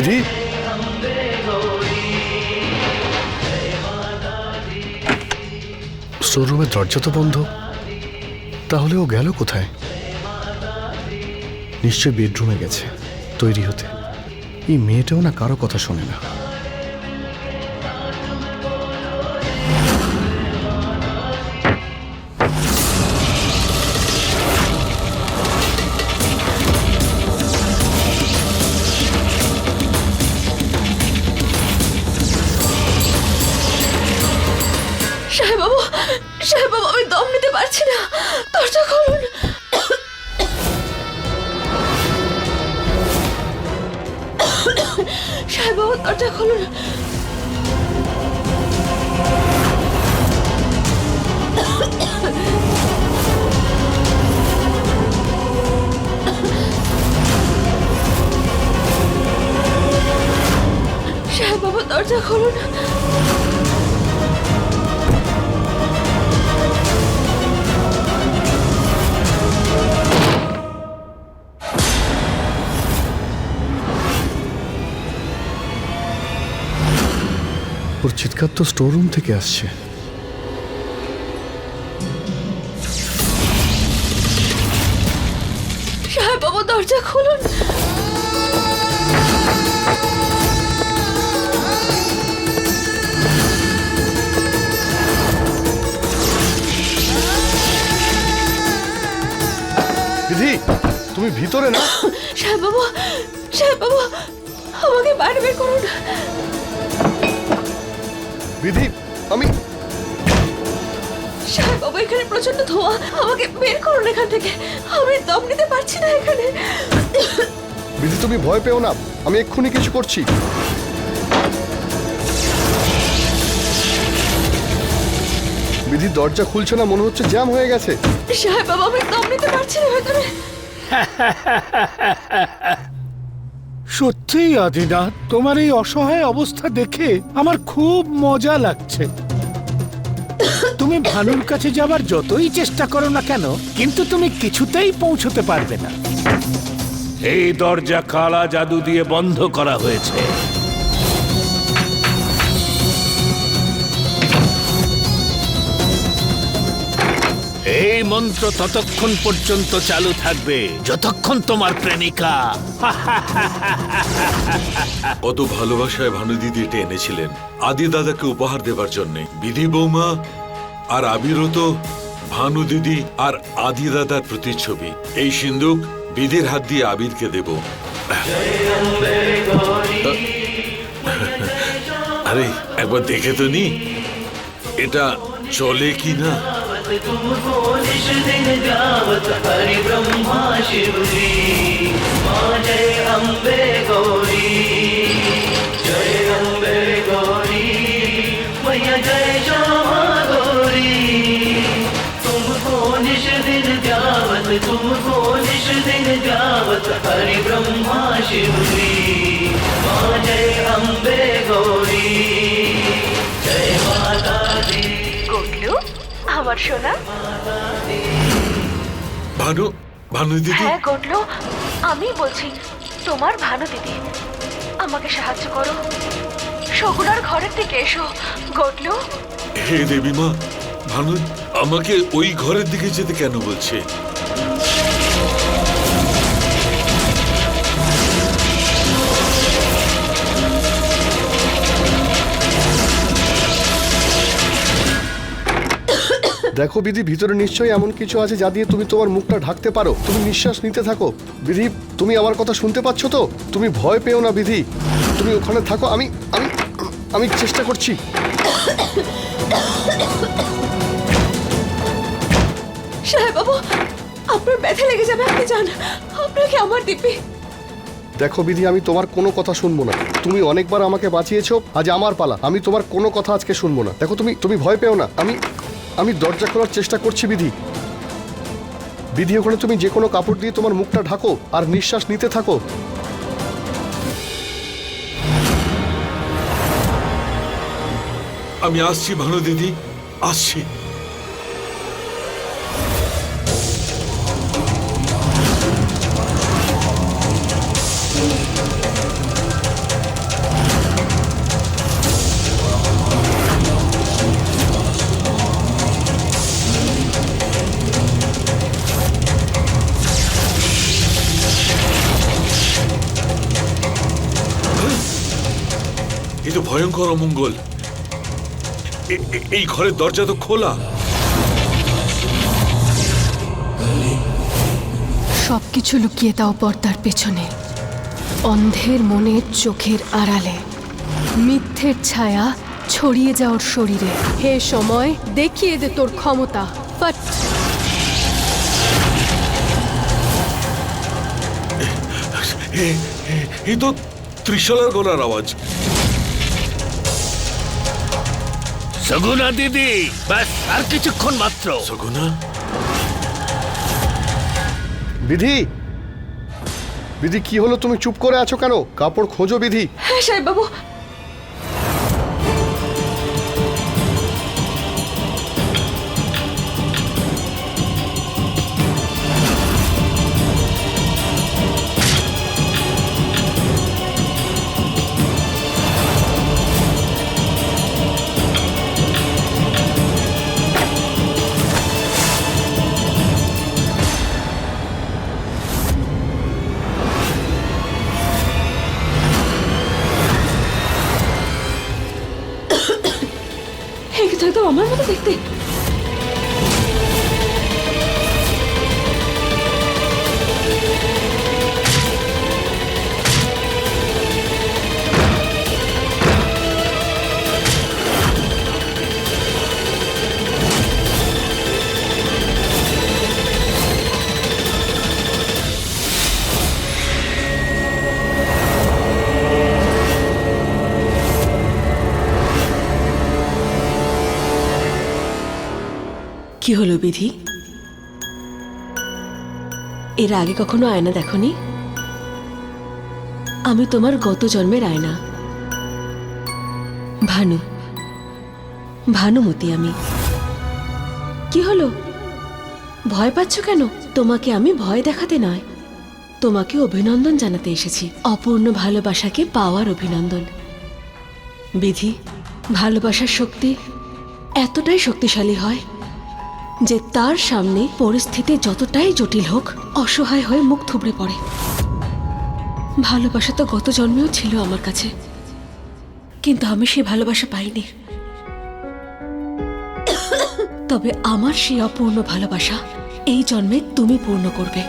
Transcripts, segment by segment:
বিধি? শোরুমের দরজা তো বন্ধ। তাহলে ও গেল কোথায়? নিশ্চয় বেডরুমে গেছে, তৈরি হতে। এই মেয়েটাও না কারও কথা শোনে না। সাহেব বাবু আমি দম নিতে পারছি না। দরজা খুলুন। সাহেব বাবু দরজা খুলুন। সাহেব বাবু দরজা খুলুন। ওর চিৎকার তো স্টোররুম থেকে আসছে। বাবু দরজা খুলুন। বিধি তুমি ভিতরে না? সাহেব বাবু সাহেব বাবু আমাকে বাইরে বের করুন। বিধি আমি সাহেব বাবু এখানে প্রচণ্ড ধোঁয়া। আমাকে বের করুন এখান থেকে। আমি দম নিতে পারছি না এখানে। বিধি তুমি ভয় পেও না। আমি এক্ষুনি কিছু করছি। বিধি দরজা খুলছে না মনে হচ্ছে জ্যাম হয়ে গেছে। সাহেব বাবু আমি দম নিতে পারছি না ভেতরে সত্যিই আদিনা, তোমার এই অসহায় অবস্থা দেখে আমার খুব মজা লাগছে। তুমি ভানুর কাছে যাবার যতই চেষ্টা করো না কেন, কিন্তু তুমি কিছুতেই পৌঁছতে পারবে না। এই দরজা কালা জাদু দিয়ে বন্ধ করা হয়েছে। এই মন্ত্র ততক্ষণ পর্যন্ত চালু থাকবে। যতক্ষণ তোমার প্রেমিকা। কত ভালোবাসায় ভানু দিদি এটা এনেছিলেন। আদি দাদাকে উপহার দেবার জন্য। বিধি বৌমা আর আবিরও তো ভানু দিদি আর আদি দাদার প্রতিচ্ছবি। এই সিন্দুক বিধির হাত দিয়ে আবিরকে দেব। আরে, একবার দেখে তো নি। এটা চলে কি না तुमको निश दिन गावत हरि ब्रह्मा शिव जी माँ जय अम्बे गौरी, जय अम्बे गौरी, मैया जय श्यामा गौरी। तुमको निश दिन गावत तुमको আমার সোনা? ভানু ভানু দিদি। হ্যাঁ ঘটলো আমি বলছি তোমার ভানু দিদি আমাকে সাহায্য করো। শকুনার ঘরের থেকে এসো ঘটলো হে দেবী মা ভানু আমাকে ওই ঘরের দিকে যেতে কেন বলছে? দেখো বিধি ভিতরে নিশ্চয়ই এমন কিছু আছে যা দিয়ে তুমি তোমার মুখটা ঢাকতে পারো। তুমি নিঃশ্বাস নিতে থাকো। বিধি তুমি আমার কথা শুনতে পাচ্ছ তো? তুমি ভয় পেও না বিধি। তুমি ওখানে থাকো আমি আমি আমি চেষ্টা করছি। সাহেব বাবু আপনার ব্যথা লেগে যাবে আপনি যান। আপনাকে আমার দিব্যি। দেখো বিধি আমি তোমার কোনো কথা শুনব না। তুমি অনেকবার আমাকে বাঁচিয়েছো আজ আমার পালা। আমি তোমার কোনো কথা আজকে শুনব না। দেখো তুমি তুমি ভয় পেও না। আমি আমি দরজা খোলার চেষ্টা করছি, বিধি। বিধি, ওখানে তুমি যে কোনো কাপড় দিয়ে তোমার মুখটা ঢাকো আর নিঃশ্বাস নিতে থাকো। আমি আসছি, ভানু দিদি। আসছি। ভয়ঙ্কর অমঙ্গল। এই ঘরের দরজা তো খোলা। সবকিছু লুকিয়ে দাও পর্দার পেছনে। অন্ধের মনের চোখের আড়ালে। মিথ্যের ছায়া ছড়িয়ে যাওয়ার শরীরে। হে সময় দেখিয়ে দে তোর ক্ষমতা। এ- এই তো ত্রিশালার গলার আওয়াজ। সগুনা দিদি। ব্যাস আর কিছুক্ষণ মাত্র। সগুনা বিধি? বিধি কি হলো? তুমি চুপ করে আছো কেন? কাপড় খোঁজো বিধি। হ্যাঁ সাহেব বাবু কি হলো বিধি? এর আগে কখনো আয়না দেখনি? আমি তোমার গত জন্মের আয়না। ভানু, ভানুমতি আমি। কি হলো? ভয় পাচ্ছ কেন? তোমাকে আমি ভয় দেখাতে নয়। তোমাকে অভিনন্দন জানাতে এসেছি। অপূর্ণ ভালোবাসাকে পাওয়ার অভিনন্দন। বিধি, ভালোবাসার শক্তি এতটাই শক্তিশালী হয় যে তার সামনে পরিস্থিতি যতটাই জটিল হোক, অসহায় হয়ে মুখ থুবড়ে পড়ে। ভালোবাসা তো গত জন্মেও ছিল আমার কাছে। কিন্তু আমি সেই ভালোবাসা পাইনি। তবে আমার সেই অপূর্ণ ভালোবাসা এই জন্মে তুমি পূর্ণ করবে।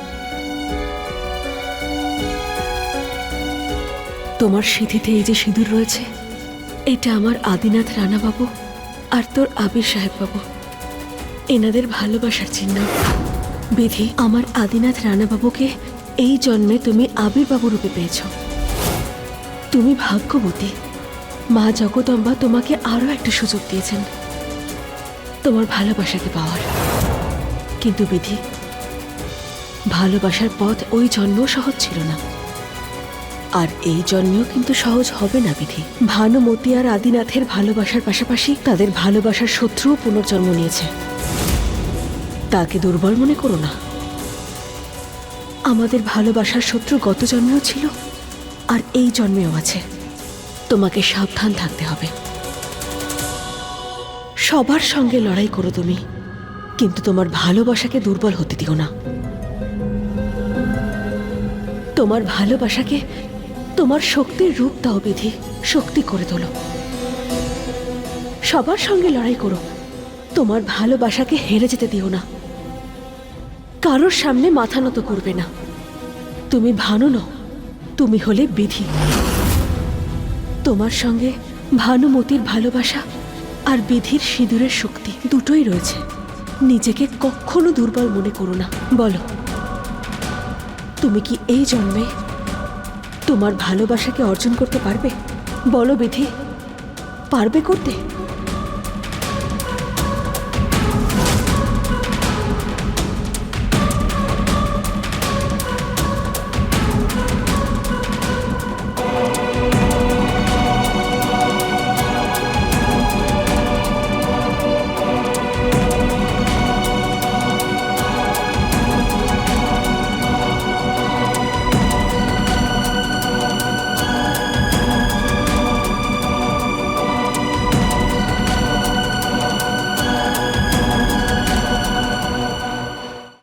তোমার সিঁথিতে এই যে সিঁদুর রয়েছে, এটা আমার আদিনাথ রানাবাবু আর তোর আবির সাহেব বাবু এনাদের ভালোবাসার চিহ্ন। বিধি, আমার আদিনাথ রানাবাবুকে এই জন্মে তুমি আবির্বাবু রূপে পেয়েছ। তুমি ভাগ্যবতী। মা জগদম্বা তোমাকে আরও একটা সুযোগ দিয়েছেন। তোমার ভালোবাসাকে পাওয়ার। কিন্তু বিধি, ভালোবাসার পথ ওই জন্ম সহজ ছিল না। আর এই জন্মেও কিন্তু সহজ হবে না, বিধি। ভানুমতি আর আদিনাথের ভালোবাসার পাশাপাশি তাদের ভালোবাসার শত্রুও পুনর্জন্ম নিয়েছে। তাকে দুর্বল মনে করো না। আমাদের ভালোবাসার শত্রু গত জন্মেও ছিল, আর এই জন্মেও আছে। তোমাকে সাবধান থাকতে হবে। সবার সঙ্গে লড়াই করো তুমি, কিন্তু তোমার ভালোবাসাকে দুর্বল হতে দিও না। তোমার ভালোবাসাকে তোমার শক্তির রূপ দাও, বিধি। শক্তি করে তোলো। সবার সঙ্গে লড়াই করো। তোমার ভালোবাসাকে হেরে যেতে দিও না। কারোর সামনে মাথা নত করবে না। তুমি ভানু নও, তুমি হলে বিধি। তোমার সঙ্গে ভানুমতির ভালোবাসা আর বিধির সিঁদুরের শক্তি দুটোই রয়েছে। নিজেকে কখনো দুর্বল মনে করো না। বলো, তুমি কি এই জন্মে তোমার ভালোবাসাকে অর্জন করতে পারবে? বলো বিধি পারবে করতে?